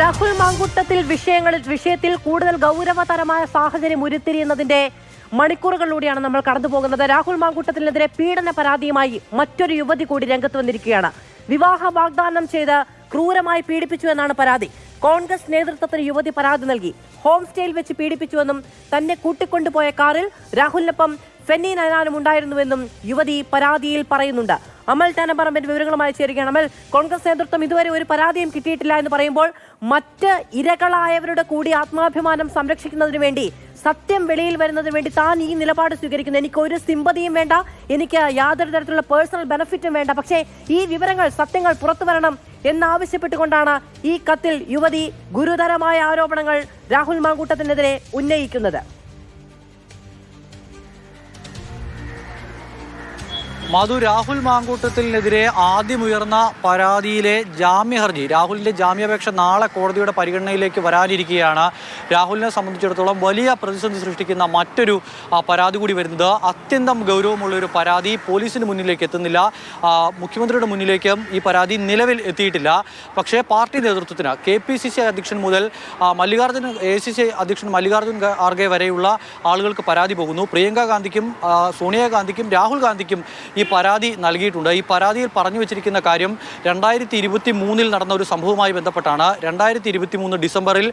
രാഹുൽ മാങ്കൂട്ടത്തിൽ വിഷയങ്ങളിൽ വിഷയത്തിൽ കൂടുതൽ ഗൗരവതരമായ സാഹചര്യം ഉരുത്തിരിയുന്നതിന്റെ മണിക്കൂറുകളിലൂടെയാണ് നമ്മൾ കടന്നു പോകുന്നത് രാഹുൽ മാങ്കൂട്ടത്തിനെതിരെ പീഡന പരാതിയുമായി മറ്റൊരു യുവതി കൂടി രംഗത്ത് വന്നിരിക്കുകയാണ്. വിവാഹ വാഗ്ദാനം ചെയ്ത് ക്രൂരമായി പീഡിപ്പിച്ചു എന്നാണ് പരാതി. കോൺഗ്രസ് നേതൃത്വത്തിന് യുവതി പരാതി നൽകി. ഹോം സ്റ്റേയിൽ വെച്ച് പീഡിപ്പിച്ചുവെന്നും തന്നെ കൂട്ടിക്കൊണ്ടുപോയ കാറിൽ രാഹുലിനൊപ്പം ഫെന്നി നയനാനും ഉണ്ടായിരുന്നുവെന്നും യുവതി പരാതിയിൽ പറയുന്നുണ്ട്. അമൽ ചാനപ്പറമ്പിന്റെ വിവരങ്ങളുമായി ചേരുകയാണ് അമൽ. കോൺഗ്രസ് നേതൃത്വം ഇതുവരെ ഒരു പരാതിയും കിട്ടിയിട്ടില്ല എന്ന് പറയുമ്പോൾ മറ്റ് ഇരകളായവരുടെ കൂടി ആത്മാഭിമാനം സംരക്ഷിക്കുന്നതിന് വേണ്ടി സത്യം വെളിയിൽ വരുന്നതിന് വേണ്ടി താൻ ഈ നിലപാട് സ്വീകരിക്കുന്നു. എനിക്ക് ഒരു സിമ്പതിയും വേണ്ട എനിക്ക് യാതൊരു തരത്തിലുള്ള പേഴ്സണൽ ബെനിഫിറ്റും വേണ്ട. പക്ഷേ ഈ വിവരങ്ങൾ സത്യങ്ങൾ പുറത്തു വരണം എന്നാവശ്യപ്പെട്ടുകൊണ്ടാണ് ഈ കത്തിൽ യുവതി ഗുരുതരമായ ആരോപണങ്ങൾ രാഹുൽ മാങ്കൂട്ടത്തിനെതിരെ ഉന്നയിക്കുന്നത്. മധു രാഹുൽ മാങ്കൂട്ടത്തിനെതിരെ ആദ്യം ഉയർന്ന പരാതിയിലെ ജാമ്യ ഹർജി രാഹുലിന്റെ ജാമ്യാപേക്ഷ നാളെ കോടതിയുടെ പരിഗണനയിലേക്ക് വരാനിരിക്കുകയാണ്. രാഹുലിനെ സംബന്ധിച്ചിടത്തോളം വലിയ പ്രതിസന്ധി സൃഷ്ടിക്കുന്ന മറ്റൊരു പരാതി കൂടി വരുന്നത് അത്യന്തം ഗൗരവമുള്ള ഒരു പരാതി പോലീസിന് മുന്നിലേക്ക് എത്തുന്നില്ല. മുഖ്യമന്ത്രിയുടെ മുന്നിലേക്കും ഈ പരാതി നിലവിൽ എത്തിയിട്ടില്ല. പക്ഷേ പാർട്ടി നേതൃത്വത്തിന് കെ അധ്യക്ഷൻ മുതൽ മല്ലികാർജുൻ എ അധ്യക്ഷൻ മല്ലികാർജുൻ ഖാർഗെ വരെയുള്ള ആളുകൾക്ക് പരാതി പോകുന്നു. പ്രിയങ്ക ഗാന്ധിക്കും സോണിയാഗാന്ധിക്കും രാഹുൽ ഗാന്ധിക്കും ഈ പരാതി നൽകിയിട്ടുണ്ട്. ഈ പരാതിയിൽ പറഞ്ഞു വെച്ചിരിക്കുന്ന കാര്യം രണ്ടായിരത്തി ഇരുപത്തി മൂന്നിൽ നടന്ന ഒരു സംഭവവുമായി ബന്ധപ്പെട്ടാണ്. രണ്ടായിരത്തി ഇരുപത്തി മൂന്ന് ഡിസംബറിൽ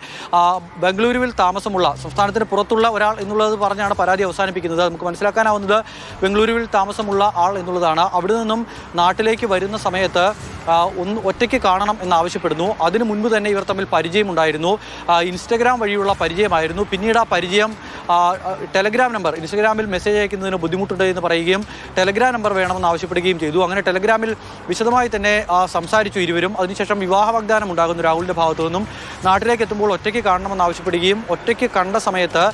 ബംഗളൂരുവിൽ താമസമുള്ള സംസ്ഥാനത്തിന് പുറത്തുള്ള ഒരാൾ എന്നുള്ളത് പറഞ്ഞാണ് പരാതി അവസാനിപ്പിക്കുന്നത്. നമുക്ക് മനസ്സിലാക്കാനാവുന്നത് ബംഗളൂരുവിൽ താമസമുള്ള ആൾ എന്നുള്ളതാണ്. അവിടെ നിന്നും നാട്ടിലേക്ക് വരുന്ന സമയത്ത് ഒന്ന് ഒറ്റയ്ക്ക് കാണണം എന്നാവശ്യപ്പെടുന്നു. അതിനു മുൻപ് തന്നെ ഇവർ തമ്മിൽ പരിചയമുണ്ടായിരുന്നു ഇൻസ്റ്റഗ്രാം വഴിയുള്ള പരിചയമായിരുന്നു. പിന്നീട് ആ പരിചയം ടെലഗ്രാം നമ്പർ ഇൻസ്റ്റഗ്രാമിൽ മെസ്സേജ് അയക്കുന്നതിന് ബുദ്ധിമുട്ടുണ്ട് എന്ന് പറയുകയും ടെലഗ്രാം നമ്പർ വേണമെന്ന് ആവശ്യപ്പെടുകയും ചെയ്തു. അങ്ങനെ ടെലഗ്രാമിൽ വിശദമായി തന്നെ സംസാരിച്ചു ഇരുവരും. അതിനുശേഷം വിവാഹ വാഗ്ദാനം ഉണ്ടാകുന്നു രാഹുലിന്റെ ഭാഗത്തു നിന്നും നാട്ടിലേക്ക് എത്തുമ്പോൾ ഒറ്റയ്ക്ക് കാണണമെന്ന് ആവശ്യപ്പെടുകയും ഒറ്റയ്ക്ക് കണ്ട സമയത്ത്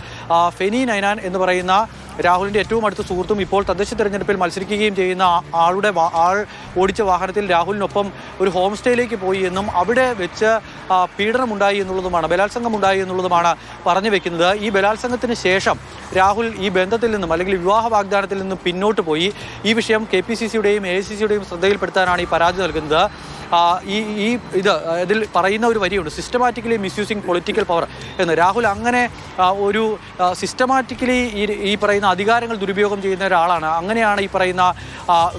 ഫെനി നൈനാൻ എന്ന് പറയുന്ന രാഹുലിന്റെ ഏറ്റവും അടുത്ത സുഹൃത്തും ഇപ്പോൾ തദ്ദേശ തെരഞ്ഞെടുപ്പിൽ മത്സരിക്കുകയും ചെയ്യുന്ന ആളുടെ ആൾ ഓടിച്ച വാഹനത്തിൽ രാഹുലിനൊപ്പം ഒരു ഹോം സ്റ്റേയിലേക്ക് പോയി എന്നും അവിടെ വെച്ച് പീഡനമുണ്ടായി എന്നുള്ളതുമാണ് ബലാത്സംഗം ഉണ്ടായി എന്നുള്ളതുമാണ് പറഞ്ഞു വെക്കുന്നത്. ഈ ബലാത്സംഗത്തിന് ശേഷം രാഹുൽ ഈ ബന്ധത്തിൽ നിന്നും അല്ലെങ്കിൽ വിവാഹ വാഗ്ദാനത്തിൽ നിന്നും പിന്നോട്ട് പോയി. ഈ വിഷയം കെ പി സി സിയുടെയും എ സി സിയുടെയും ശ്രദ്ധയിൽപ്പെടുത്താനാണ് ഈ പരാതി നൽകുന്നത്. ഈ ഈ ഇത് ഇതിൽ പറയുന്ന ഒരു വരിയുണ്ട്. സിസ്റ്റമാറ്റിക്കലി മിസ്യൂസിങ് പൊളിറ്റിക്കൽ പവർ എന്ന്. രാഹുൽ അങ്ങനെ ഒരു സിസ്റ്റമാറ്റിക്കലി ഈ പറയുന്ന അധികാരങ്ങൾ ദുരുപയോഗം ചെയ്യുന്ന ഒരാളാണ്. അങ്ങനെയാണ് ഈ പറയുന്ന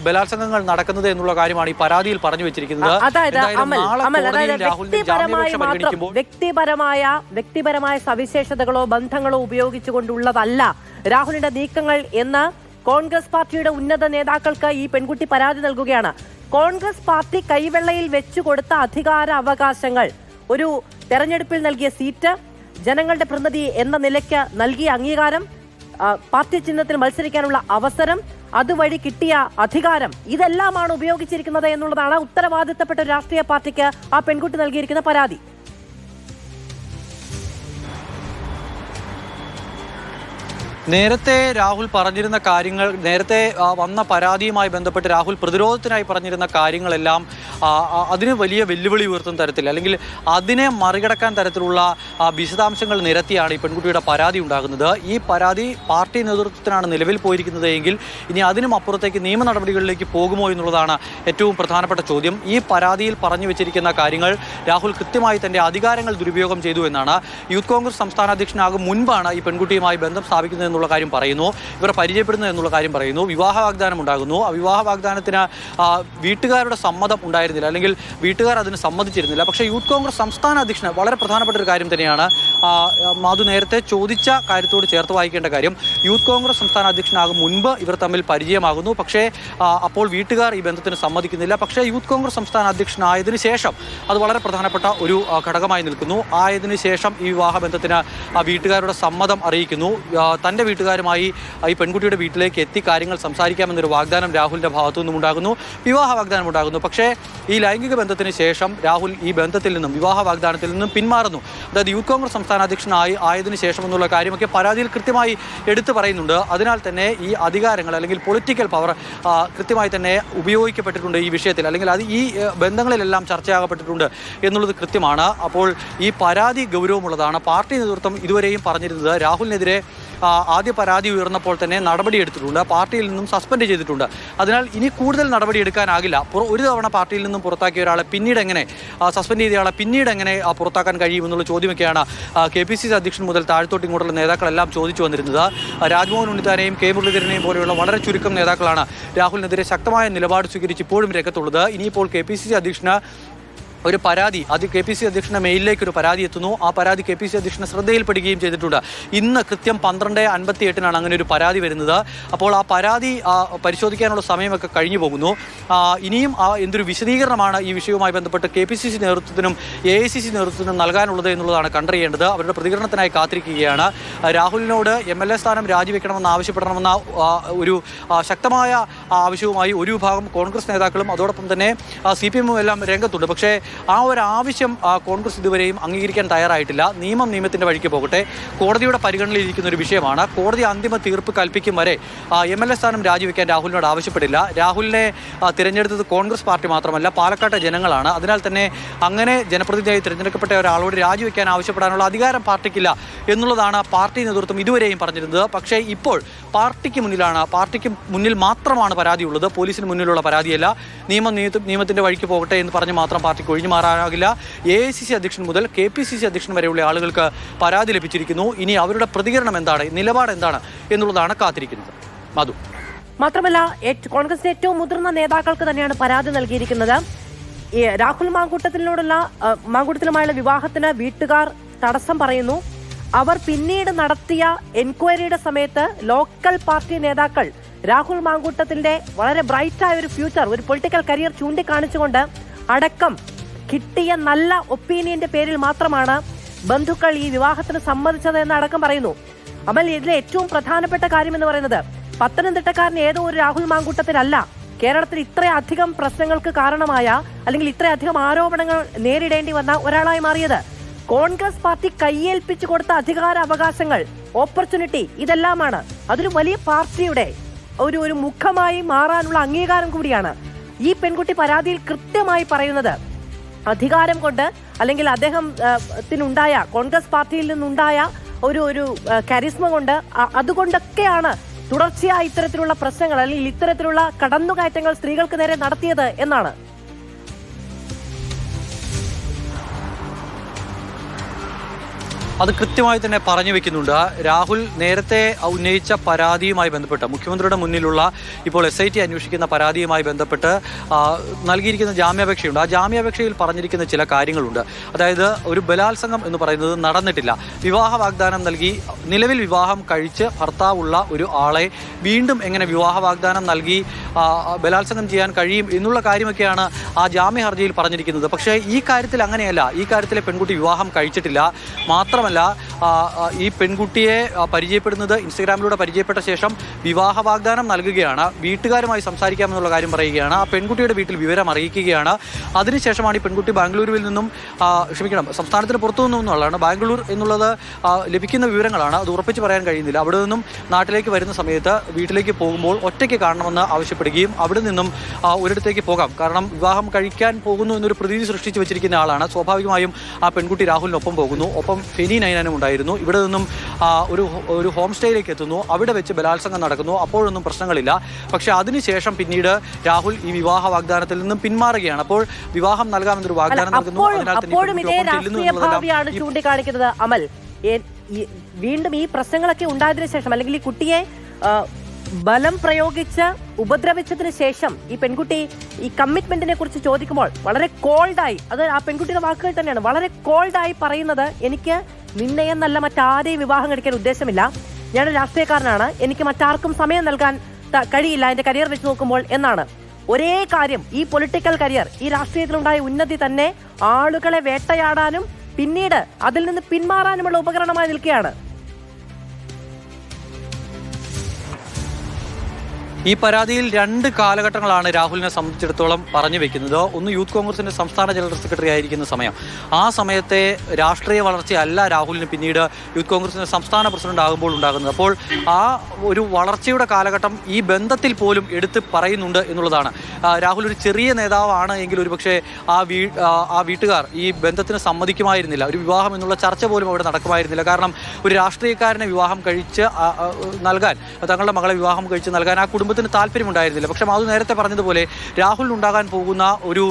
ബലാത്സംഗങ്ങൾ നടക്കുന്നത് എന്നുള്ള കാര്യമാണ് ഈ പരാതിയിൽ പറഞ്ഞു വെച്ചിരിക്കുന്നത്. വ്യക്തിപരമായ വ്യക്തിപരമായ സവിശേഷതകളോ ബന്ധങ്ങളോ ഉപയോഗിച്ചുകൊണ്ടുള്ളതല്ല രാഹുലിന്റെ നീക്കങ്ങൾ എന്ന് കോൺഗ്രസ് പാർട്ടിയുടെ ഉന്നത നേതാക്കൾക്ക് ഈ പെൺകുട്ടി പരാതി നൽകുകയാണ്. കോൺഗ്രസ് പാർട്ടി കൈവെള്ളയിൽ വെച്ചു കൊടുത്ത അധികാര അവകാശങ്ങൾ ഒരു തെരഞ്ഞെടുപ്പിൽ നൽകിയ സീറ്റ് ജനങ്ങളുടെ പ്രതിനിധി എന്ന നിലയ്ക്ക് നൽകിയ അംഗീകാരം പാർട്ടി ചിഹ്നത്തിൽ മത്സരിക്കാനുള്ള അവസരം അതുവഴി കിട്ടിയ അധികാരം ഇതെല്ലാമാണ് ഉപയോഗിച്ചിരിക്കുന്നത് എന്നുള്ളതാണ് ഉത്തരവാദിത്തപ്പെട്ട രാഷ്ട്രീയ പാർട്ടിക്ക് ആ പെൺകുട്ടി നൽകിയിരിക്കുന്ന പരാതി. നേരത്തെ രാഹുൽ പറഞ്ഞിരുന്ന കാര്യങ്ങൾ നേരത്തെ വന്ന പരാതിയുമായി ബന്ധപ്പെട്ട് രാഹുൽ പ്രതിരോധത്തിനായി പറഞ്ഞിരുന്ന കാര്യങ്ങളെല്ലാം അതിന് വലിയ വെല്ലുവിളി ഉയർത്തുന്ന തരത്തിൽ അല്ലെങ്കിൽ അതിനെ മറികടക്കാൻ തരത്തിലുള്ള വിശദാംശങ്ങൾ നിരത്തിയാണ് ഈ പെൺകുട്ടിയുടെ പരാതി ഉണ്ടാകുന്നത്. ഈ പരാതി പാർട്ടി നേതൃത്വത്തിനാണ് നിലവിൽ പോയിരിക്കുന്നത് എങ്കിൽ ഇനി അതിനും അപ്പുറത്തേക്ക് നിയമ നടപടികളിലേക്ക് പോകുമോ എന്നുള്ളതാണ് ഏറ്റവും പ്രധാനപ്പെട്ട ചോദ്യം. ഈ പരാതിയിൽ പറഞ്ഞു വെച്ചിരിക്കുന്ന കാര്യങ്ങൾ രാഹുൽ കൃത്യമായി തന്റെ അധികാരങ്ങൾ ദുരുപയോഗം ചെയ്തു എന്നാണ്. യൂത്ത് കോൺഗ്രസ് സംസ്ഥാന അധ്യക്ഷനാകും മുൻപാണ് ഈ പെൺകുട്ടിയുമായി ബന്ധം സ്ഥാപിക്കുന്നത് എന്നുള്ള കാര്യം പറയുന്നു. ഇവരെ പരിചയപ്പെടുന്നു എന്നുള്ള കാര്യം പറയുന്നു. വിവാഹ വാഗ്ദാനം ഉണ്ടാകുന്നു. ആ വിവാഹ വാഗ്ദാനത്തിന് വീട്ടുകാരുടെ സമ്മതം ഉണ്ടായിരുന്നില്ല. അല്ലെങ്കിൽ വീട്ടുകാർ അതിന് സമ്മതിച്ചിരുന്നില്ല. പക്ഷേ യൂത്ത് കോൺഗ്രസ് സംസ്ഥാന അധ്യക്ഷന് വളരെ പ്രധാനപ്പെട്ട ഒരു കാര്യം തന്നെയാണ്. മാധു നേരത്തെ ചോദിച്ച കാര്യത്തോട് ചേർത്ത് വായിക്കേണ്ട കാര്യം യൂത്ത് കോൺഗ്രസ് സംസ്ഥാന അധ്യക്ഷനാകും മുൻപ് ഇവർ തമ്മിൽ പരിചയമാകുന്നു. പക്ഷേ അപ്പോൾ വീട്ടുകാർ ഈ ബന്ധത്തിന് സമ്മതിക്കുന്നില്ല. പക്ഷേ യൂത്ത് കോൺഗ്രസ് സംസ്ഥാന അധ്യക്ഷനായതിനു ശേഷം അത് വളരെ പ്രധാനപ്പെട്ട ഒരു ഘടകമായി നിൽക്കുന്നു. ആയതിനു ശേഷം ഈ വിവാഹ ബന്ധത്തിന് വീട്ടുകാരുടെ സമ്മതം അറിയിക്കുന്നു. തന്റെ വീട്ടുകാരുമായി ഈ പെൺകുട്ടിയുടെ വീട്ടിലേക്ക് എത്തി കാര്യങ്ങൾ സംസാരിക്കാമെന്നൊരു വാഗ്ദാനം രാഹുലിന്റെ ഭാഗത്തു നിന്നും ഉണ്ടാകുന്നു. വിവാഹ വാഗ്ദാനം ഉണ്ടാകുന്നു. പക്ഷേ ഈ ലൈംഗിക ബന്ധത്തിന് ശേഷം രാഹുൽ ഈ ബന്ധത്തിൽ നിന്നും വിവാഹ വാഗ്ദാനത്തിൽ നിന്നും പിന്മാറുന്നു. അതായത് യൂത്ത് കോൺഗ്രസ് സംസ്ഥാന അധ്യക്ഷനായി ആയതിനു ശേഷം എന്നുള്ള കാര്യമൊക്കെ പരാതിയിൽ കൃത്യമായി എടുത്തു പറയുന്നുണ്ട്. അതിനാൽ തന്നെ ഈ അധികാരങ്ങൾ അല്ലെങ്കിൽ പൊളിറ്റിക്കൽ പവർ കൃത്യമായി തന്നെ ഉപയോഗിക്കപ്പെട്ടിട്ടുണ്ട് ഈ വിഷയത്തിൽ. അല്ലെങ്കിൽ അത് ഈ ബന്ധങ്ങളിലെല്ലാം ചർച്ചയാകപ്പെട്ടിട്ടുണ്ട് എന്നുള്ളത് കൃത്യമാണ്. അപ്പോൾ ഈ പരാതി ഗൗരവമുള്ളതാണ്. പാർട്ടി നേതൃത്വം ഇതുവരെയും പറഞ്ഞിരുന്നത് രാഹുലിനെതിരെ ആദ്യ പരാതി ഉയർന്നപ്പോൾ തന്നെ നടപടിയെടുത്തിട്ടുണ്ട് പാർട്ടിയിൽ നിന്നും സസ്പെൻഡ് ചെയ്തിട്ടുണ്ട്. അതിനാൽ ഇനി കൂടുതൽ നടപടി എടുക്കാനാകില്ല. പുറ- ഒരു തവണ പാർട്ടിയിൽ നിന്നും പുറത്താക്കിയ ഒരാളെ പിന്നീട് എങ്ങനെ സസ്പെൻഡ് ചെയ്ത ആളെ പിന്നീട് എങ്ങനെ പുറത്താക്കാൻ കഴിയുമെന്നുള്ള ചോദ്യമൊക്കെയാണ് കെ പി സി സി അധ്യക്ഷൻ മുതൽ താഴ്ത്തോട്ട് ഇങ്ങോട്ടുള്ള നേതാക്കളെല്ലാം ചോദിച്ചു വന്നിരുന്നത്. രാജ്മോഹൻ ഉണ്ണിത്താനെയും കെ മുരളീധരനെയും പോലെയുള്ള വളരെ ചുരുക്കം നേതാക്കളാണ് രാഹുലിനെതിരെ ശക്തമായ നിലപാട് സ്വീകരിച്ച് ഇപ്പോഴും രംഗത്തുള്ളത്. ഇനിയിപ്പോൾ കെ പി സി സി അധ്യക്ഷന് ഒരു പരാതി. അത് കെ പി സി അധ്യക്ഷന്റെ മെയിലിലേക്ക് ഒരു പരാതി എത്തുന്നു. ആ പരാതി കെ പി സി അധ്യക്ഷന്റെ ശ്രദ്ധയിൽപ്പെടുകയും ചെയ്തിട്ടുണ്ട്. ഇന്ന് കൃത്യം പന്ത്രണ്ട് അൻപത്തി എട്ടിനാണ് അങ്ങനെ ഒരു പരാതി വരുന്നത്. അപ്പോൾ ആ പരാതി പരിശോധിക്കാനുള്ള സമയമൊക്കെ കഴിഞ്ഞു പോകുന്നു. ഇനിയും എന്തൊരു വിശദീകരണമാണ് ഈ വിഷയവുമായി ബന്ധപ്പെട്ട് കെ പി സി സി നേതൃത്വത്തിനും എ ഐ സി സി നേതൃത്വത്തിനും നൽകാനുള്ളത് എന്നുള്ളതാണ് കണ്ടറിയേണ്ടത്. അവരുടെ പ്രതികരണത്തിനായി കാത്തിരിക്കുകയാണ്. രാഹുലിനോട് എം എൽ എ സ്ഥാനം രാജിവെക്കണമെന്ന് ആവശ്യപ്പെടണമെന്ന ഒരു ശക്തമായ ആവശ്യവുമായി ഒരു വിഭാഗം കോൺഗ്രസ് നേതാക്കളും അതോടൊപ്പം തന്നെ സി പി എമ്മും എല്ലാം രംഗത്തുണ്ട്. പക്ഷേ ആ ഒരു ആവശ്യം കോൺഗ്രസ് ഇതുവരെയും അംഗീകരിക്കാൻ തയ്യാറായിട്ടില്ല. നിയമം നിയമത്തിന്റെ വഴിക്ക് പോകട്ടെ. കോടതിയുടെ പരിഗണനയിലിരിക്കുന്ന ഒരു വിഷയമാണ്. കോടതി അന്തിമ തീർപ്പ് കൽപ്പിക്കും വരെ എം എൽ എ സ്ഥാനം രാജിവെക്കാൻ രാഹുലിനോട് ആവശ്യപ്പെടില്ല. രാഹുലിനെ തിരഞ്ഞെടുത്തത് കോൺഗ്രസ് പാർട്ടി മാത്രമല്ല പാലക്കാട്ടെ ജനങ്ങളാണ്. അതിനാൽ തന്നെ അങ്ങനെ ജനപ്രതിനിധിയായി തിരഞ്ഞെടുക്കപ്പെട്ട ഒരാളോട് രാജിവെക്കാൻ ആവശ്യപ്പെടാനുള്ള അധികാരം പാർട്ടിക്കില്ല എന്നുള്ളതാണ് പാർട്ടി നേതൃത്വം ഇതുവരെയും പറഞ്ഞിരുന്നത്. പക്ഷേ ഇപ്പോൾ പാർട്ടിക്ക് മുന്നിലാണ് പാർട്ടിക്ക് മുന്നിൽ മാത്രമാണ് പരാതിയുള്ളത്. പോലീസിന് മുന്നിലുള്ള പരാതിയല്ല. നിയമം നിയമ- നിയമത്തിന്റെ വഴിക്ക് പോകട്ടെ എന്ന് പറഞ്ഞ് മാത്രം പാർട്ടിക്ക് ഒഴിഞ്ഞു മാറാനാകില്ല. എ ഐ സി സി അധ്യക്ഷൻ മുതൽ കെ പി സി സി അധ്യക്ഷൻ വരെയുള്ള ആളുകൾക്ക് പരാതി ലഭിച്ചിരിക്കുന്നു. ഇനി അവരുടെ പ്രതികരണം എന്താണ്? നിലപാട് എന്താണ്? എന്നുള്ളതാണ് കാത്തിരിക്കുന്നത്. മധു. മാത്രമല്ല കോൺഗ്രസിന്റെ ഏറ്റവും മുതിർന്ന നേതാക്കൾക്ക് തന്നെയാണ് പരാതി നൽകിയിരിക്കുന്നത്. രാഹുൽ മാങ്കൂട്ടത്തിനോടുള്ള മാങ്കൂട്ടത്തിലുമായുള്ള വിവാഹത്തിന് വീട്ടുകാർ തടസ്സം പറയുന്നു. അവർ പിന്നീട് നടത്തിയ എൻക്വയറിയുടെ സമയത്ത് ലോക്കൽ പാർട്ടി നേതാക്കൾ രാഹുൽ മാങ്കൂട്ടത്തിന്റെ വളരെ ബ്രൈറ്റായ ഒരു ഫ്യൂച്ചർ ഒരു പൊളിറ്റിക്കൽ കരിയർ ചൂണ്ടിക്കാണിച്ചുകൊണ്ട് അടക്കം കിട്ടിയ നല്ല ഒപ്പീനിയന്റെ പേരിൽ മാത്രമാണ് ബന്ധുക്കൾ ഈ വിവാഹത്തിന് സമ്മതിച്ചത് എന്ന് അടക്കം പറയുന്നു. അമൽ ഇതിലെ ഏറ്റവും പ്രധാനപ്പെട്ട കാര്യം എന്ന് പറയുന്നത് പത്തനംതിട്ടക്കാരൻ ഏതോ ഒരു രാഹുൽ മാങ്കൂട്ടത്തിലല്ല. കേരളത്തിൽ ഇത്രയധികം പ്രശ്നങ്ങൾക്ക് കാരണമായ അല്ലെങ്കിൽ ഇത്രയധികം ആരോപണങ്ങൾ നേരിടേണ്ടി വന്ന ഒരാളായി മാറിയത്. കോൺഗ്രസ് പാർട്ടി കയ്യേൽപ്പിച്ചു കൊടുത്ത അധികാര അവകാശങ്ങൾ ഓപ്പർച്യൂണിറ്റി ഇതെല്ലാമാണ്. അതൊരു വലിയ പാർട്ടിയുടെ ഒരു ഒരു മുഖമായി മാറാനുള്ള അംഗീകാരം കൂടിയാണ്. ഈ പെൺകുട്ടി പരാതിയിൽ കൃത്യമായി പറയുന്നത് അധികാരം കൊണ്ട് അല്ലെങ്കിൽ അദ്ദേഹം ത്തിനുണ്ടായ കോൺഗ്രസ് പാർട്ടിയിൽ നിന്നുണ്ടായ ഒരു ഒരു കരിസ്മ കൊണ്ട് അതുകൊണ്ടൊക്കെയാണ് തുടർച്ചയായി ഇത്തരത്തിലുള്ള പ്രശ്നങ്ങൾ അല്ലെങ്കിൽ ഇത്തരത്തിലുള്ള കടന്നുകയറ്റങ്ങൾ സ്ത്രീകൾക്ക് നേരെ നടത്തിയത് എന്നാണ്. അത് കൃത്യമായി തന്നെ പറഞ്ഞു വെക്കുന്നുണ്ട്. രാഹുൽ നേരത്തെ ഉന്നയിച്ച പരാതിയുമായി ബന്ധപ്പെട്ട് മുഖ്യമന്ത്രിയുടെ മുന്നിലുള്ള ഇപ്പോൾ എസ് ഐ ടി അന്വേഷിക്കുന്ന പരാതിയുമായി ബന്ധപ്പെട്ട് നൽകിയിരിക്കുന്ന ജാമ്യാപേക്ഷയുണ്ട്. ആ ജാമ്യാപേക്ഷയിൽ പറഞ്ഞിരിക്കുന്ന ചില കാര്യങ്ങളുണ്ട്. അതായത് ഒരു ബലാത്സംഗം എന്ന് പറയുന്നത് നടന്നിട്ടില്ല. വിവാഹ വാഗ്ദാനം നൽകി നിലവിൽ വിവാഹം കഴിച്ച് ഭർത്താവുള്ള ഒരു ആളെ വീണ്ടും എങ്ങനെ വിവാഹ വാഗ്ദാനം നൽകി ബലാത്സംഗം ചെയ്യാൻ കഴിയും എന്നുള്ള കാര്യമൊക്കെയാണ് ആ ജാമ്യ ഹർജിയിൽ പറഞ്ഞിരിക്കുന്നത്. പക്ഷേ ഈ കാര്യത്തിൽ അങ്ങനെയല്ല. ഈ കാര്യത്തിലെ പെൺകുട്ടി വിവാഹം കഴിച്ചിട്ടില്ല. മാത്രമല്ല ആ, ഈ പെൺകുട്ടിയെ പരിചയപ്പെടുന്നത് ഇൻസ്റ്റഗ്രാമിലൂടെ പരിചയപ്പെട്ട ശേഷം വിവാഹ വാഗ്ദാനം നൽകുകയാണ്. വീട്ടുകാരുമായി സംസാരിക്കാമെന്നുള്ള കാര്യം പറയുകയാണ്. ആ പെൺകുട്ടിയുടെ വീട്ടിൽ വിവരം അറിയിക്കുകയാണ്. അതിനുശേഷമാണ് ഈ പെൺകുട്ടി ബാംഗ്ലൂരുവിൽ നിന്നും ക്ഷമിക്കണം സംസ്ഥാനത്തിന് പുറത്തു നിന്നുള്ളതാണ് ബാംഗ്ലൂർ എന്നുള്ളത് ലഭിക്കുന്ന വിവരങ്ങളാണ്. അത് ഉറപ്പിച്ച് പറയാൻ കഴിയുന്നില്ല. അവിടെ നിന്നും നാട്ടിലേക്ക് വരുന്ന സമയത്ത് വീട്ടിലേക്ക് പോകുമ്പോൾ ഒറ്റയ്ക്ക് കാണണമെന്ന് ആവശ്യപ്പെടുകയും അവിടെ നിന്നും ഒരിടത്തേക്ക് പോകാം. കാരണം വിവാഹം കഴിക്കാൻ പോകുന്നു എന്നൊരു പ്രതീതി സൃഷ്ടിച്ചു വെച്ചിരിക്കുന്ന ആളാണ്. സ്വാഭാവികമായും ആ പെൺകുട്ടി രാഹുലിനൊപ്പം പോകുന്നു. ഒപ്പം ഫെനി നൈനാനും ഉണ്ടായിരുന്നു. ഇവിടെ നിന്നും ഒരു ഒരു ഹോം സ്റ്റേയിലേക്ക് എത്തുന്നു. അവിടെ വെച്ച് ബലാത്സംഗം നടക്കുന്നു. അപ്പോഴൊന്നും പ്രശ്നങ്ങളില്ല. പക്ഷേ അതിനുശേഷം പിന്നീട് രാഹുൽ ഈ വിവാഹ വാഗ്ദാനത്തിൽ നിന്നും പിന്മാറുകയാണ്. അപ്പോൾ വിവാഹം നൽകാമെന്നൊരു വാഗ്ദാനം നൽകുന്നു. അതിനാൽ തന്നെ ചൂണ്ടിക്കാണിക്കുന്നത് അമൽ. വീണ്ടും ഈ പ്രശ്നങ്ങളൊക്കെ ഉണ്ടായതിനു ശേഷം അല്ലെങ്കിൽ ഈ കുട്ടിയെ ബലം പ്രയോഗിച്ച് ഉപദ്രവിച്ചതിന് ശേഷം ഈ പെൺകുട്ടി ഈ കമ്മിറ്റ്മെന്റിനെ കുറിച്ച് ചോദിക്കുമ്പോൾ വളരെ കോൾഡായി അത് ആ പെൺകുട്ടിയുടെ വാക്കുകൾ തന്നെയാണ് വളരെ കോൾഡായി പറയുന്നത് എനിക്ക് നിന്നെ നല്ല മറ്റാരെയും വിവാഹം കഴിക്കാൻ ഉദ്ദേശമില്ല. ഞാനൊരു രാഷ്ട്രീയക്കാരനാണ്. എനിക്ക് മറ്റാർക്കും സമയം നൽകാൻ കഴിയില്ല. എന്റെ കരിയർ വെച്ച് നോക്കുമ്പോൾ എന്നാണ്. ഒരേ കാര്യം ഈ പൊളിറ്റിക്കൽ കരിയർ ഈ രാഷ്ട്രീയത്തിലുണ്ടായ ഉന്നതി തന്നെ ആളുകളെ വേട്ടയാടാനും പിന്നീട് അതിൽ നിന്ന് പിന്മാറാനുമുള്ള ഉപകരണമായി നിൽക്കുകയാണ്. ഈ പരാതിയിൽ രണ്ട് കാലഘട്ടങ്ങളാണ് രാഹുലിനെ സംബന്ധിച്ചിടത്തോളം പറഞ്ഞു വെക്കുന്നത്. ഒന്ന് യൂത്ത് കോൺഗ്രസിന്റെ സംസ്ഥാന ജനറൽ സെക്രട്ടറി ആയിരിക്കുന്ന സമയം. ആ സമയത്തെ രാഷ്ട്രീയ വളർച്ചയല്ല രാഹുലിന് പിന്നീട് യൂത്ത് കോൺഗ്രസിന്റെ സംസ്ഥാന പ്രസിഡന്റ് ആകുമ്പോൾ ഉണ്ടാകുന്നത്. അപ്പോൾ ആ ഒരു വളർച്ചയുടെ കാലഘട്ടം ഈ ബന്ധത്തിൽ പോലും എടുത്ത് പറയുന്നുണ്ട് എന്നുള്ളതാണ്. രാഹുൽ ഒരു ചെറിയ നേതാവാണ് എങ്കിൽ ഒരുപക്ഷെ ആ വീ ആ, വീട്ടുകാർ ഈ ബന്ധത്തിന് സമ്മതിക്കുമായിരുന്നില്ല. ഒരു വിവാഹം എന്നുള്ള ചർച്ച പോലും അവിടെ നടക്കുമായിരുന്നില്ല. കാരണം ഒരു രാഷ്ട്രീയക്കാരനെ വിവാഹം കഴിച്ച് നൽകാൻ തങ്ങളുടെ മകളെ വിവാഹം കഴിച്ച് നൽകാൻ ആ കുടുംബത്തിന് താല്പര്യമുണ്ടായിരുന്നില്ല. പക്ഷേ മാധു നേരത്തെ പറഞ്ഞതുപോലെ രാഹുലിനുണ്ടാകാൻ പോകുന്ന ഒരു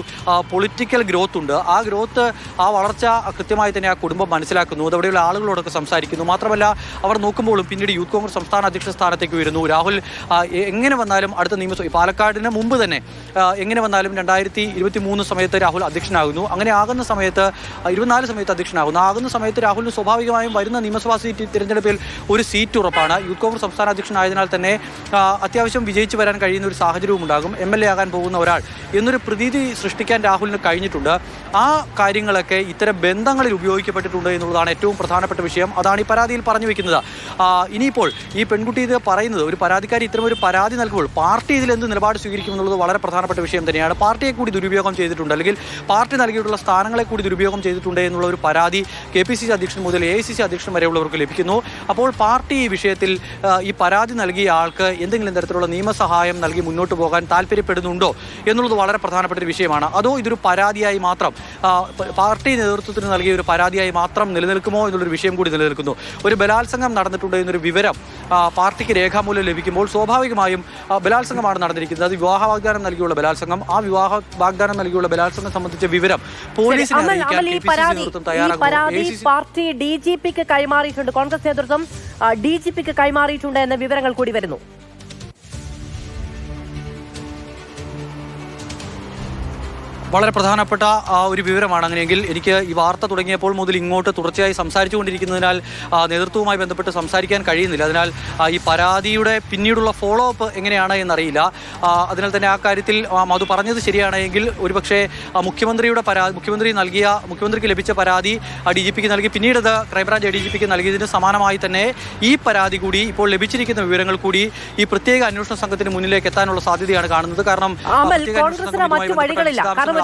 പൊളിറ്റിക്കൽ ഗ്രോത്ത് ഉണ്ട്. ആ ഗ്രോത്ത് ആ വളർച്ച കൃത്യമായി തന്നെ ആ കുടുംബം മനസ്സിലാക്കുന്നു. അതവിടെയുള്ള ആളുകളോടൊക്കെ സംസാരിക്കുന്നു. മാത്രമല്ല അവർ നോക്കുമ്പോഴും പിന്നീട് യൂത്ത് കോൺഗ്രസ് സംസ്ഥാന അധ്യക്ഷ സ്ഥാനത്തേക്ക് വരുന്നു. രാഹുൽ എങ്ങനെ വന്നാലും അടുത്ത നിയമസഭ പാലക്കാടിന് മുമ്പ് തന്നെ എങ്ങനെ വന്നാലും രണ്ടായിരത്തി ഇരുപത്തി മൂന്ന് സമയത്ത് രാഹുൽ അധ്യക്ഷനാകുന്നു. അങ്ങനെ ആകുന്ന സമയത്ത് ഇരുപത്തിനാല് സമയത്ത് അധ്യക്ഷനാകുന്നു. ആകുന്ന സമയത്ത് രാഹുലിന് സ്വാഭാവികമായും വരുന്ന നിയമസഭാ സീറ്റ് തിരഞ്ഞെടുപ്പിൽ ഒരു സീറ്റ് ഉറപ്പാണ്. യൂത്ത് കോൺഗ്രസ് സംസ്ഥാന അധ്യക്ഷനായതിനാൽ തന്നെ അത്യാവശ്യം വിജയിച്ചു വരാൻ കഴിയുന്ന ഒരു സാഹചര്യവും ഉണ്ടാകും. എം എൽ എ ആകാൻ പോകുന്ന ഒരാൾ എന്നൊരു പ്രതീതി സൃഷ്ടിക്കാൻ രാഹുലിന് കഴിഞ്ഞിട്ടുണ്ട്. ആ കാര്യങ്ങളൊക്കെ ഇത്തരം ബന്ധങ്ങളിൽ ഉപയോഗിക്കപ്പെട്ടിട്ടുണ്ട് എന്നുള്ളതാണ് ഏറ്റവും പ്രധാനപ്പെട്ട വിഷയം. അതാണ് ഈ പരാതിയിൽ പറഞ്ഞു വെക്കുന്നത്. ഇനിയിപ്പോൾ ഈ പെൺകുട്ടി ഇത് പറയുന്നത് ഒരു പരാതിക്കാരി ഇത്തരം ഒരു പരാതി നൽകുമ്പോൾ പാർട്ടി ഇതിൽ എന്ത് നിലപാട് സ്വീകരിക്കും എന്നുള്ളത് വളരെ പ്രധാനപ്പെട്ട വിഷയം തന്നെയാണ്. പാർട്ടിയെ കൂടി ദുരുപയോഗം ചെയ്തിട്ടുണ്ട്. അല്ലെങ്കിൽ പാർട്ടി നൽകിയിട്ടുള്ള സ്ഥാനങ്ങളെ കൂടി ദുരുപയോഗം ചെയ്തിട്ടുണ്ട് എന്നുള്ള ഒരു പരാതി കെ പി സി സി അധ്യക്ഷൻ മുതൽ എ ഐ സി സി അധ്യക്ഷൻ വരെയുള്ളവർക്ക് ലഭിക്കുന്നു. അപ്പോൾ പാർട്ടി ഈ വിഷയത്തിൽ ഈ പരാതി നൽകിയ ആൾക്ക് എന്തെങ്കിലും തരത്തിലുള്ള നിയമസഹായം നൽകി മുന്നോട്ട് പോകാൻ താല്പര്യപ്പെടുന്നുണ്ടോ എന്നുള്ളത് വളരെ പ്രധാനപ്പെട്ട ഒരു വിഷയമാണ്. അതോ ഇതൊരു പരാതിയായി മാത്രം പാർട്ടി നേതൃത്വത്തിന് നൽകിയ ഒരു പരാതിയായി മാത്രം നിലനിൽക്കുമോ എന്നുള്ളൊരു വിഷയം കൂടി നിലനിൽക്കുന്നു. ഒരു ബലാത്സംഗം നടന്നിട്ടുണ്ട് എന്നൊരു വിവരം പാർട്ടിക്ക് രേഖാമൂലം ലഭിക്കുമ്പോൾ സ്വാഭാവികമായും ബലാത്സംഗമാണ് നടന്നിരിക്കുന്നത്. അത് വിവാഹ വാഗ്ദാനം നൽകിയുള്ള ബലാത്സംഗം. ആ വിവാഹ വാഗ്ദാനം നൽകിയുള്ള ബലാത്സംഗം സംബന്ധിച്ച വിവരം പോലീസിനെ അറിയിക്കാൻ പരാതി പാർട്ടി ഡി ജി പിക്ക് കൈമാറിയിട്ടുണ്ട്. കോൺഗ്രസ് നേതൃത്വം ഡി ജി പിക്ക് കൈമാറിയിട്ടുണ്ട് എന്ന വിവരങ്ങൾ കൂടി വരുന്നു. വളരെ പ്രധാനപ്പെട്ട ഒരു വിവരമാണ് അങ്ങനെയെങ്കിൽ എനിക്ക് ഈ വാർത്ത തുടങ്ങിയപ്പോൾ മുതൽ ഇങ്ങോട്ട് തുടർച്ചയായി സംസാരിച്ചുകൊണ്ടിരിക്കുന്നതിനാൽ കൊണ്ടിരിക്കുന്നതിനാൽ നേതൃത്വവുമായി ബന്ധപ്പെട്ട് സംസാരിക്കാൻ കഴിയുന്നില്ല. അതിനാൽ ഈ പരാതിയുടെ പിന്നീടുള്ള ഫോളോ അപ്പ് എങ്ങനെയാണ് എന്നറിയില്ല. അതിനാൽ തന്നെ ആ കാര്യത്തിൽ മധു പറഞ്ഞത് ശരിയാണെങ്കിൽ ഒരുപക്ഷെ മുഖ്യമന്ത്രിയുടെ പരാതി മുഖ്യമന്ത്രി നൽകിയ മുഖ്യമന്ത്രിക്ക് ലഭിച്ച പരാതി ഡി ജി പിക്ക് നൽകി. പിന്നീട് അത് ക്രൈംബ്രാഞ്ച് ഡി ജി പിക്ക് നൽകിയതിന് സമാനമായി തന്നെ ഈ പരാതി കൂടി ഇപ്പോൾ ലഭിച്ചിരിക്കുന്ന വിവരങ്ങൾ കൂടി ഈ പ്രത്യേക അന്വേഷണ സംഘത്തിന് മുന്നിലേക്ക് എത്താനുള്ള സാധ്യതയാണ് കാണുന്നത്. കാരണം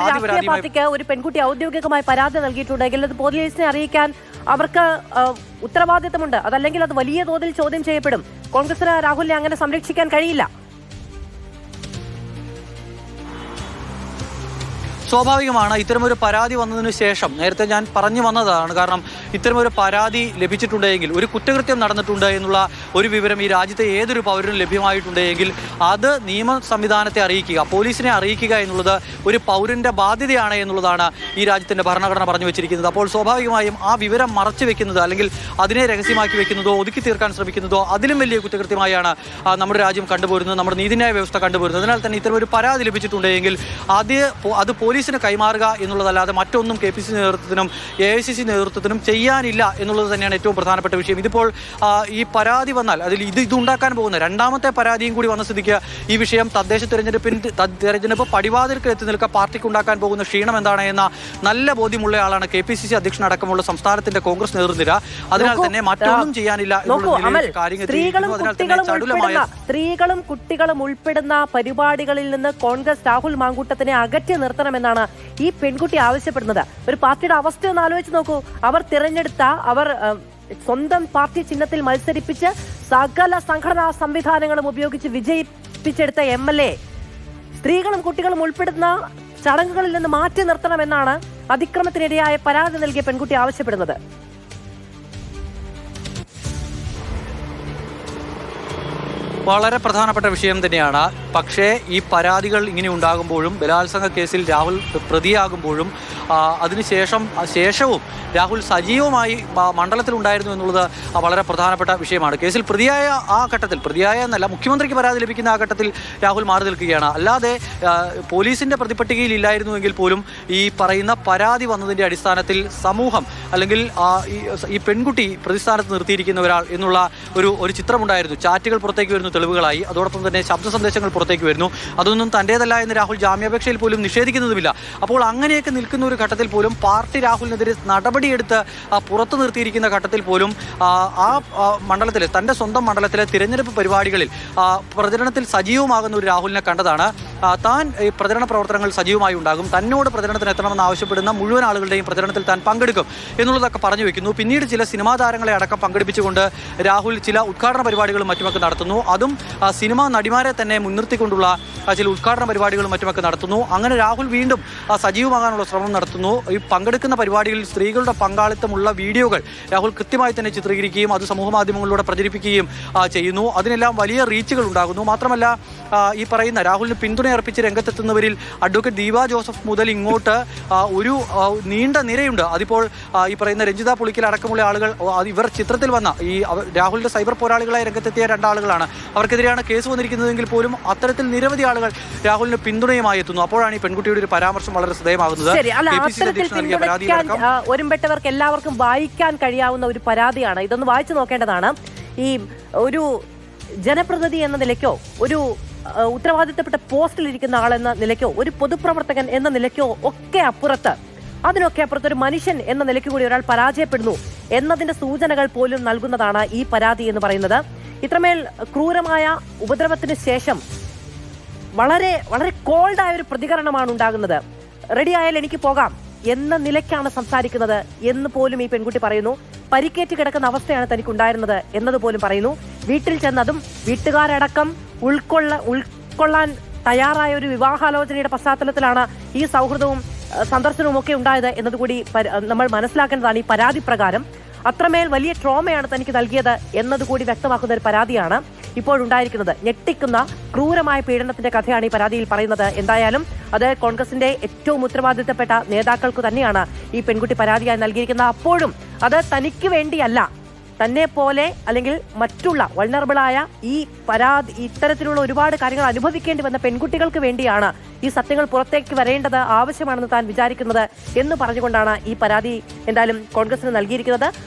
ഒരു രാഷ്ട്രീയ പാർട്ടിക്ക് ഒരു പെൺകുട്ടി ഔദ്യോഗികമായി പരാതി നൽകിയിട്ടുണ്ടെങ്കിൽ അത് പോലീസിനെ അറിയിക്കാൻ അവർക്ക് ഉത്തരവാദിത്തമുണ്ട്. അതല്ലെങ്കിൽ അത് വലിയ തോതിൽ ചോദ്യം ചെയ്യപ്പെടും. കോൺഗ്രസിന് രാഹുലിനെ അങ്ങനെ സംരക്ഷിക്കാൻ കഴിയില്ല. സ്വാഭാവികമാണ് ഇത്തരമൊരു പരാതി വന്നതിന് ശേഷം നേരത്തെ ഞാൻ പറഞ്ഞു വന്നതാണ് കാരണം ഇത്തരമൊരു പരാതി ലഭിച്ചിട്ടുണ്ടെങ്കിൽ ഒരു കുറ്റകൃത്യം നടന്നിട്ടുണ്ട് എന്നുള്ള ഒരു വിവരം ഈ രാജ്യത്തെ ഏതൊരു പൗരനും ലഭ്യമായിട്ടുണ്ടെങ്കിൽ അത് നിയമ സംവിധാനത്തെ അറിയിക്കുക പോലീസിനെ അറിയിക്കുക എന്നുള്ളത് ഒരു പൗരന്റെ ബാധ്യതയാണ് എന്നുള്ളതാണ് ഈ രാജ്യത്തിന്റെ ഭരണഘടന പറഞ്ഞു വെച്ചിരിക്കുന്നത്. അപ്പോൾ സ്വാഭാവികമായും ആ വിവരം മറച്ചു വെക്കുന്നത് അല്ലെങ്കിൽ അതിനെ രഹസ്യമാക്കി വെക്കുന്നതോ ഒതുക്കി തീർക്കാൻ ശ്രമിക്കുന്നതോ അതിലും വലിയ കുറ്റകൃത്യമായാണ് നമ്മുടെ രാജ്യം കണ്ടുപോരുന്നത് നമ്മുടെ നീതിന്യായ വ്യവസ്ഥ കണ്ടുപോരുന്നത്. അതിനാൽ തന്നെ ഇത്തരം ഒരു പരാതി ലഭിച്ചിട്ടുണ്ടെങ്കിൽ അത് അത് അത് പോലീസിന് കൈമാറുക എന്നുള്ളതല്ലാതെ മറ്റൊന്നും കെ പി സി നേതൃത്വത്തിനും എ ഐ സി സി നേതൃത്വത്തിനും ചെയ്യാനില്ല എന്നുള്ളത് തന്നെയാണ് ഏറ്റവും പ്രധാനപ്പെട്ട വിഷയം. ഇതിപ്പോൾ ഈ പരാതി വന്നാൽ അതിൽ ഇത് ഇതുണ്ടാക്കാൻ പോകുന്ന രണ്ടാമത്തെ പരാതിയും കൂടി വന്ന സ്ഥിതിക്ക് ഈ വിഷയം തദ്ദേശ തെരഞ്ഞെടുപ്പിന് തെരഞ്ഞെടുപ്പ് പടിവാതിൽക്ക് എത്തി നിൽക്കുക പാർട്ടിക്ക് ഉണ്ടാക്കാൻ പോകുന്ന ക്ഷീണം എന്താണ് എന്ന നല്ല ബോധ്യമുള്ള ആളാണ് കെ പി സി സി അധ്യക്ഷനടക്കമുള്ള സംസ്ഥാനത്തിന്റെ കോൺഗ്രസ് നേതൃനിര. അതിനാൽ തന്നെ മറ്റൊന്നും ചെയ്യാനില്ല സ്ത്രീകളും കുട്ടികളും ഉൾപ്പെടുന്ന പരിപാടികളിൽ നിന്ന് കോൺഗ്രസ് രാഹുൽ മാങ്കൂട്ടത്തിനെ അകറ്റി നിർത്തണമെന്നാണ് ഈ പെൺകുട്ടി ആവശ്യപ്പെടുന്നത്. ഒരു പാർട്ടിയുടെ അവസ്ഥ ഒന്ന് ആലോചിച്ച് നോക്കൂ. അവർ തിരഞ്ഞെടുത്ത അവർ സ്വന്തം പാർട്ടി ചിഹ്നത്തിൽ മത്സരിപ്പിച്ച് സകല സംഘടനാ സംവിധാനങ്ങളും ഉപയോഗിച്ച് വിജയിപ്പിച്ചെടുത്ത എം എൽ എ. സ്ത്രീകളും കുട്ടികളും ഉൾപ്പെടുന്ന ചടങ്ങുകളിൽ നിന്ന് മാറ്റി നിർത്തണമെന്നാണ് അതിക്രമത്തിനിരയായ പരാതി നൽകിയ പെൺകുട്ടി ആവശ്യപ്പെടുന്നത്. വളരെ പ്രധാനപ്പെട്ട വിഷയം തന്നെയാണ്. പക്ഷേ ഈ പരാതികൾ ഇങ്ങനെ ഉണ്ടാകുമ്പോഴും ബലാത്സംഗ കേസിൽ രാഹുൽ പ്രതിയാകുമ്പോഴും അതിനുശേഷം ശേഷവും രാഹുൽ സജീവമായി മണ്ഡലത്തിലുണ്ടായിരുന്നു എന്നുള്ളത് വളരെ പ്രധാനപ്പെട്ട വിഷയമാണ്. കേസിൽ പ്രതിയായ ആ ഘട്ടത്തിൽ പ്രതിയായ എന്നല്ല മുഖ്യമന്ത്രിക്ക് പരാതി ലഭിക്കുന്ന ആ ഘട്ടത്തിൽ രാഹുൽ മാറി നിൽക്കുകയാണ്. അല്ലാതെ പോലീസിന്റെ പ്രതിപട്ടികയിൽ ഇല്ലായിരുന്നുവെങ്കിൽ പോലും ഈ പറയുന്ന പരാതി വന്നതിന്റെ അടിസ്ഥാനത്തിൽ സമൂഹം അല്ലെങ്കിൽ ഈ പെൺകുട്ടി പ്രതിസ്ഥാനത്ത് നിർത്തിയിരിക്കുന്ന ഒരാൾ എന്നുള്ള ഒരു ഒരു ചിത്രമുണ്ടായിരുന്നു. ചാറ്റുകൾ പുറത്തേക്ക് വരുന്നു തെളിവുകളായി. അതോടൊപ്പം തന്നെ ശബ്ദ സന്ദേശങ്ങൾ പുറത്തേക്ക് വരുന്നു. അതൊന്നും തന്റേതല്ല എന്ന് രാഹുൽ ജാമ്യാപേക്ഷയിൽ പോലും നിഷേധിക്കുന്നതുമില്ല അപ്പോൾ അങ്ങനെയൊക്കെ നിൽക്കുന്ന ഒരു ഘട്ടത്തിൽ പോലും പാർട്ടി രാഹുലിനെതിരെ നടപടിയെടുത്ത് പുറത്തു നിർത്തിയിരിക്കുന്ന ഘട്ടത്തിൽ പോലും ആ, മണ്ഡലത്തിലെ തന്റെ സ്വന്തം മണ്ഡലത്തിലെ തിരഞ്ഞെടുപ്പ് പരിപാടികളിൽ പ്രചരണത്തിൽ സജീവമാകുന്ന ഒരു രാഹുലിനെ കണ്ടതാണ്. താൻ ഈ പ്രചരണ പ്രവർത്തനങ്ങൾ സജീവമായി ഉണ്ടാകും. തന്നോട് പ്രചരണത്തിന് എത്തണമെന്ന് ആവശ്യപ്പെടുന്ന മുഴുവൻ ആളുകളുടെയും പ്രചരണത്തിൽ താൻ പങ്കെടുക്കും എന്നുള്ളതൊക്കെ പറഞ്ഞു വെക്കുന്നു. പിന്നീട് ചില സിനിമാ താരങ്ങളെ അടക്കം പങ്കെടുപ്പിച്ചുകൊണ്ട് രാഹുൽ ചില ഉദ്ഘാടന പരിപാടികളും മറ്റുമൊക്കെ നടത്തുന്നു. അതും ആ, സിനിമാ നടിമാരെ തന്നെ മുൻനിർത്തിക്കൊണ്ടുള്ള ചില ഉദ്ഘാടന പരിപാടികളും മറ്റുമൊക്കെ നടത്തുന്നു. അങ്ങനെ രാഹുൽ വീണ്ടും സജീവമാകാനുള്ള ശ്രമം നടത്തുന്നു. ഈ പങ്കെടുക്കുന്ന പരിപാടികളിൽ സ്ത്രീകളുടെ പങ്കാളിത്തമുള്ള വീഡിയോകൾ രാഹുൽ കൃത്യമായി തന്നെ ചിത്രീകരിക്കുകയും അത് സമൂഹ മാധ്യമങ്ങളിലൂടെ പ്രചരിപ്പിക്കുകയും ചെയ്യുന്നു. അതിനെല്ലാം വലിയ റീച്ചുകൾ ഉണ്ടാകുന്നു. മാത്രമല്ല ഈ പറയുന്ന രാഹുലിന് പിന്തുണയർപ്പിച്ച് രംഗത്തെത്തുന്നവരിൽ അഡ്വക്കേറ്റ് ദീപ ജോസഫ് മുതൽ ഇങ്ങോട്ട് ഒരു നീണ്ട നിരയുണ്ട്. അതിപ്പോൾ ഈ പറയുന്ന രഞ്ജിത പുളിക്കൽ അടക്കമുള്ള ആളുകൾ ഇവർ ചിത്രത്തിൽ വന്ന ഈ രാഹുലിന്റെ സൈബർ പോരാളികളായി രംഗത്തെത്തിയ രണ്ടാളുകളാണ്. അവർക്കെതിരെയാണ് കേസ് വന്നിരിക്കുന്നതെങ്കിൽ പോലും അത്തരത്തിൽ നിരവധി ആളുകൾ രാഹുലിന് പിന്തുണയുമായി എത്തുന്നു. അപ്പോഴാണ് ഈ പെൺകുട്ടിയുടെ ഒരു പരാമർശം വളരെ ശ്രദ്ധേയമാകുന്നത് ഒരുമ്പെട്ടവർക്ക് എല്ലാവർക്കും വായിക്കാൻ കഴിയാവുന്ന ഒരു പരാതിയാണ്. ഇതൊന്ന് വായിച്ചു നോക്കേണ്ടതാണ്. ഈ ഒരു ജനപ്രതിനിധി എന്ന നിലയ്ക്കോ ഒരു ഉത്തരവാദിത്തപ്പെട്ട പോസ്റ്റിലിരിക്കുന്ന ആളെന്ന നിലയ്ക്കോ ഒരു പൊതുപ്രവർത്തകൻ എന്ന നിലയ്ക്കോ ഒക്കെ അപ്പുറത്ത് അതിനൊക്കെ അപ്പുറത്ത് ഒരു മനുഷ്യൻ എന്ന നിലയ്ക്ക് കൂടി ഒരാൾ പരാജയപ്പെടുന്നു എന്നതിന്റെ സൂചനകൾ പോലും നൽകുന്നതാണ് ഈ പരാതി എന്ന് പറയുന്നത്. ഇത്രമേൽ ക്രൂരമായ ഉപദ്രവത്തിന് ശേഷം വളരെ വളരെ കോൾഡായ ഒരു പ്രതികരണമാണ് ഉണ്ടാകുന്നത്. റെഡി ആയാൽ എനിക്ക് പോകാം. എന്ന നിലയ്ക്കാണ് സംസാരിക്കുന്നത് എന്ന് പോലും ഈ പെൺകുട്ടി പറയുന്നു. പരിക്കേറ്റ് കിടക്കുന്ന അവസ്ഥയാണ് തനിക്ക് ഉണ്ടായിരുന്നത് എന്നതുപോലും പറയുന്നു. വീട്ടിൽ ചെന്നതും വീട്ടുകാരടക്കം ഉൾക്കൊള്ള ഉൾക്കൊള്ളാൻ തയ്യാറായ ഒരു വിവാഹാലോചനയുടെ പശ്ചാത്തലത്തിലാണ് ഈ സൗഹൃദവും സന്ദർശനവും ഒക്കെ ഉണ്ടായത് എന്നതുകൂടി നമ്മൾ മനസ്സിലാക്കേണ്ടതാണ് ഈ പരാതി പ്രകാരം അത്രമേൽ വലിയ ട്രോമയാണ് തനിക്ക് നൽകിയത് എന്നതുകൂടി വ്യക്തമാക്കുന്ന ഒരു പരാതിയാണ് ഇപ്പോഴുണ്ടായിരിക്കുന്നത്. ഞെട്ടിക്കുന്ന ക്രൂരമായ പീഡനത്തിന്റെ കഥയാണ് ഈ പരാതിയിൽ പറയുന്നത്. എന്തായാലും അത് കോൺഗ്രസിന്റെ ഏറ്റവും ഉത്തരവാദിത്തപ്പെട്ട നേതാക്കൾക്ക് തന്നെയാണ് ഈ പെൺകുട്ടി പരാതിയായി നൽകിയിരിക്കുന്നത്. അപ്പോഴും അത് തനിക്ക് വേണ്ടിയല്ല തന്നെ പോലെ അല്ലെങ്കിൽ മറ്റുള്ള വൾണറബിളായ ഈ പരാതി ഇത്തരത്തിലുള്ള ഒരുപാട് കാര്യങ്ങൾ അനുഭവിക്കേണ്ടി വന്ന പെൺകുട്ടികൾക്ക് വേണ്ടിയാണ് ഈ സത്യങ്ങൾ പുറത്തേക്ക് വരേണ്ടത് ആവശ്യമാണെന്ന് താൻ വിചാരിക്കുന്നത് എന്ന് പറഞ്ഞുകൊണ്ടാണ് ഈ പരാതി എന്തായാലും കോൺഗ്രസിന് നൽകിയിരിക്കുന്നത്.